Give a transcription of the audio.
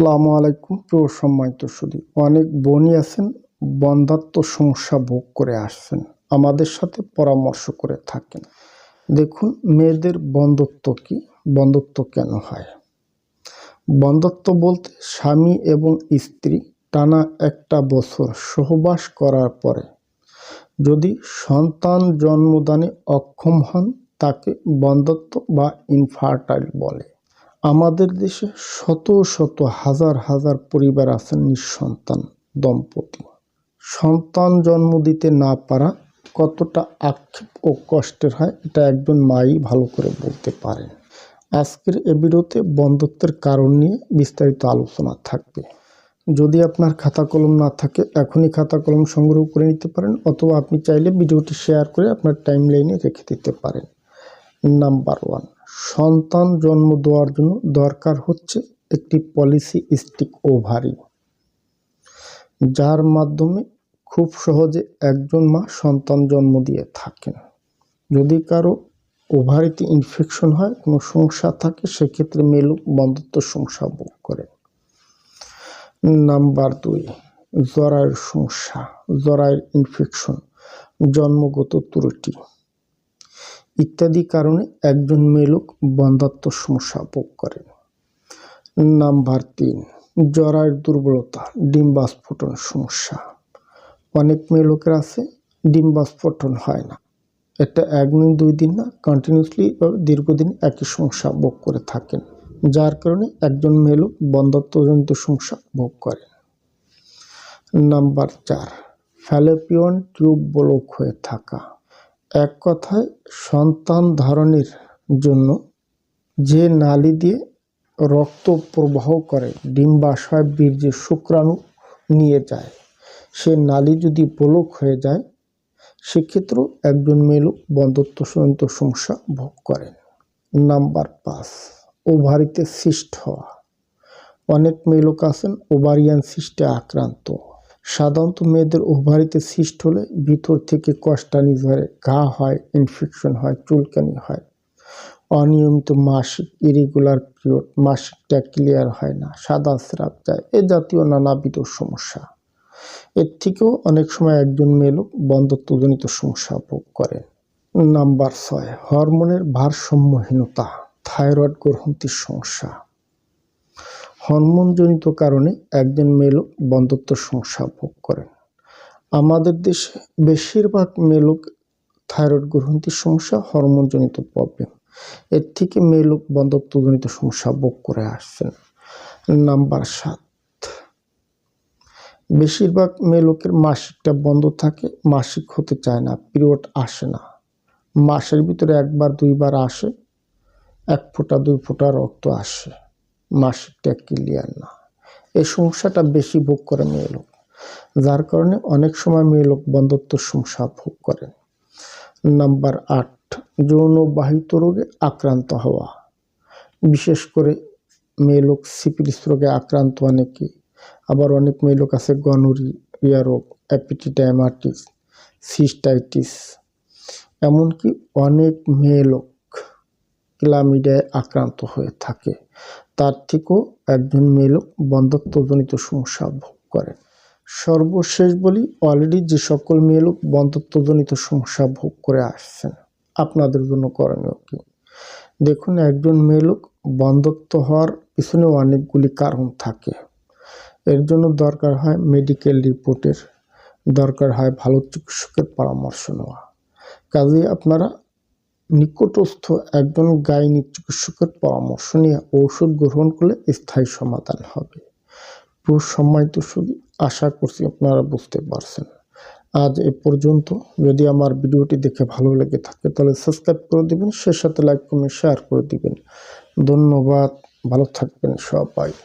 আসসালামু আলাইকুম। প্রিয় সম্মানিত সুদী অনেক বোনই আছেন, বন্ধাত্ম সমস্যা ভোগ করে আসছেন, আমাদের সাথে পরামর্শ করে থাকেন। দেখুন, মেয়েদের বন্ধত্ব কি, বন্ধত্ব কেন হয়? বন্ধত্ব বলতে স্বামী এবং স্ত্রী টানা একটা বছর সহবাস করার পরে, যদি সন্তান জন্মদানে অক্ষম হন, তাকে বন্ধত্ব বা ইনফার্টাইল বলে। আমাদের দেশে শত শত হাজার হাজার পরিবার আছেন নিঃসন্তান, দম্পতি। সন্তান জন্ম দিতে না পারা কতটা আক্ষেপ ও কষ্টের হয়, এটা একজন মাই ভালো করে বলতে পারেন আজকের এ ভিডিওতে বন্ধত্বের কারণ নিয়ে বিস্তারিত আলোচনা থাকবে। যদি আপনার খাতা কলম না থাকে, এখনই খাতা কলম সংগ্রহ করে নিতে পারেন অথবা আপনি চাইলে ভিডিওটি শেয়ার করে আপনার টাইম লাইনে রেখে দিতে পারেন। নাম্বার ওয়ান সন্তান জন্ম দেওয়ার জন্য দরকার হচ্ছে একটি পলিসি স্টিক ওভারি যার মাধ্যমে খুব সহজে একজন মা সন্তান জন্ম দিয়ে থাকেন। যদি কারও ওভারিতে ইনফেকশন হয়, কোনো সমস্যা থাকে, সেক্ষেত্রে মেলুক বন্ধত্ব সমস্যা ভোগ করে। নাম্বার দুই, জরায়ের সমস্যা, জরায়ের ইনফেকশন জন্মগত ত্রুটি। ইত্যাদি কারণে একজন মেয়েলোক বন্ধাত্ম সমস্যা ভোগ করেন। নাম্বার তিন, জরায়ের দুর্বলতা ডিম্বাস্ফোটন সমস্যা। অনেক মেয়ে লোকের আছে ডিম্বাস্ফোটন হয় না। এটা একদিন দুই দিন না কন্টিনিউসলি দীর্ঘদিন একই সমস্যা ভোগ করে থাকেন, যার কারণে একজন মেয়ে লোক বন্ধাত্মজনিত সমস্যা ভোগ করেন। নাম্বার চার, ফ্যালোপিয়ন টিউব ব্লক হয়ে থাকা। এক কথায় সন্তান ধারণের জন্য যে নালী দিয়ে রক্ত প্রবাহ করে, ডিম্বাশয় বীর্যের শুক্রাণু নিয়ে যায়, সে নালী যদি ব্লক হয়ে যায়, সেক্ষেত্রেও একজন মেয়েলোক বন্ধত্বজনিত সমস্যা ভোগ করেন। নাম্বার পাঁচ, ওভারিতে সিস্ট হওয়া। অনেক মেয়েলোক আছেন ওভারিয়ান সিস্টে আক্রান্ত। সাধারণত মেয়েদের ওভারিতে সিস্ট হলে ভিতর থেকে কষ্টানি ধরে ঘা হয় ইনফেকশন হয়, চুলকানি হয়। অনিয়মিত মাসিক ইরেগুলার পিরিয়ড মাসিকটা ক্লিয়ার হয় না, সাদা স্রাব যায়, এ জাতীয় নানাবিধ সমস্যা। এর থেকেও অনেক সময় একজন মেয়েলোক বন্ধত্বজনিত সমস্যা ভোগ করেন। নাম্বার ছয়, হরমোনের ভারসাম্যহীনতা, থাইরয়েড গ্রন্থির সমস্যা। হরমোনজনিত কারণে একজন মেয়েলোক বন্ধত্ব সমস্যা ভোগ করেন। আমাদের দেশে বেশিরভাগ মেয়েলোক থাইরয়েড গ্রন্থির সমস্যা হরমোনজনিত প্রবলেম এর থেকে মেয়েলোক বন্ধত্বজনিত সমস্যা ভোগ করে আসছেন। নাম্বার সাত। বেশিরভাগ মেয়ে লোকের মাসিকটা বন্ধ থাকে, মাসিক হতে চায় না পিরিয়ড আসে না। মাসের ভিতরে একবার, দুইবার আসে, এক ফোঁটা, দুই ফোঁটা রক্ত আসে। মাসিকটা ক্লিয়ার না। এই সমস্যাটা বেশি ভোগ করে মেয়ে লোক। যার কারণে অনেক সময় মেয়ে লোক বন্ধত্ব সমস্যা ভোগ করেন নাম্বার আট যৌনবাহিত রোগে আক্রান্ত হওয়া। বিশেষ করে মেয়ে লোক সিপিলিস রোগে আক্রান্ত অনেকে। আবার অনেক মেয়ে লোক আছে গনোরিয়া রোগ অ্যাপিটিটাইমাটিস সিস্টাইটিস এমনকি অনেক মেয়ে লোক ক্লামিডায় আক্রান্ত হয়ে থাকে। তার থেকেও একজন মেয়ে লোক বন্ধত্বজনিত সমস্যা ভোগ করেন সর্বশেষ বলি অলরেডি যে সকল মেয়ে লোক বন্ধত্বজনিত সমস্যা ভোগ করে আসছেন। আপনাদের জন্য করণীয় কি? দেখুন, একজন মেয়ে লোক বন্ধত্ব হওয়ার পিছনে অনেকগুলি কারণ থাকে। এর জন্য দরকার হয় মেডিকেল রিপোর্টের দরকার হয় ভালো চিকিৎসকের পরামর্শ নেওয়া। কাজেই আপনারা নিকটস্থ একজন গাইনি চিকিৎসকের পরামর্শ নিয়ে ঔষধ গ্রহণ করলে স্থায়ী সমাধান হবে। সম্মানিত শুধু আশা করছি আপনারা বুঝতে পারছেন। আজ এ পর্যন্ত। যদি আমার ভিডিওটি দেখে ভালো লেগে থাকে, তাহলে সাবস্ক্রাইব করে দিবেন সে সাথে লাইক, কমেন্ট, শেয়ার করে দিবেন। ধন্যবাদ। ভালো থাকবেন সবাই।